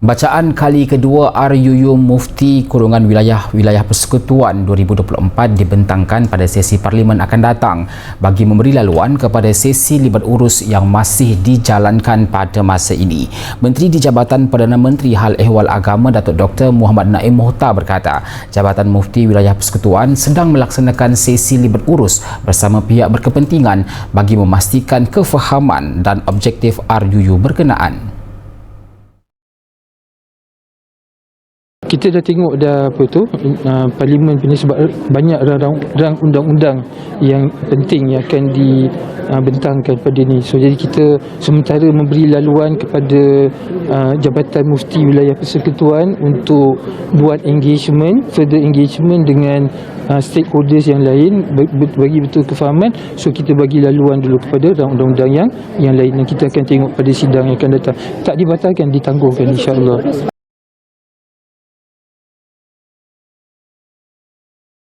Bacaan kali kedua RUU Mufti Kurungan Wilayah-Wilayah Persekutuan 2024 dibentangkan pada sesi Parlimen akan datang bagi memberi laluan kepada sesi libat urus yang masih dijalankan pada masa ini. Menteri di Jabatan Perdana Menteri Hal Ehwal Agama Datuk Dr. Muhammad Naim Mohtar berkata, Jabatan Mufti Wilayah Persekutuan sedang melaksanakan sesi libat urus bersama pihak berkepentingan bagi memastikan kefahaman dan objektif RUU berkenaan. Kita dah tengok dah apa tu uh, parlimen punya sebab banyak rang undang-undang yang penting yang akan dibentangkan pada ni. So jadi kita sementara memberi laluan kepada uh, jabatan mufti wilayah persekutuan untuk buat engagement further engagement dengan uh, stakeholders yang lain bagi betul kefahaman. So kita bagi laluan dulu kepada undang-undang yang yang lain. Dan kita akan tengok pada sidang yang akan datang. Tak dibatalkan ditangguhkan insya-Allah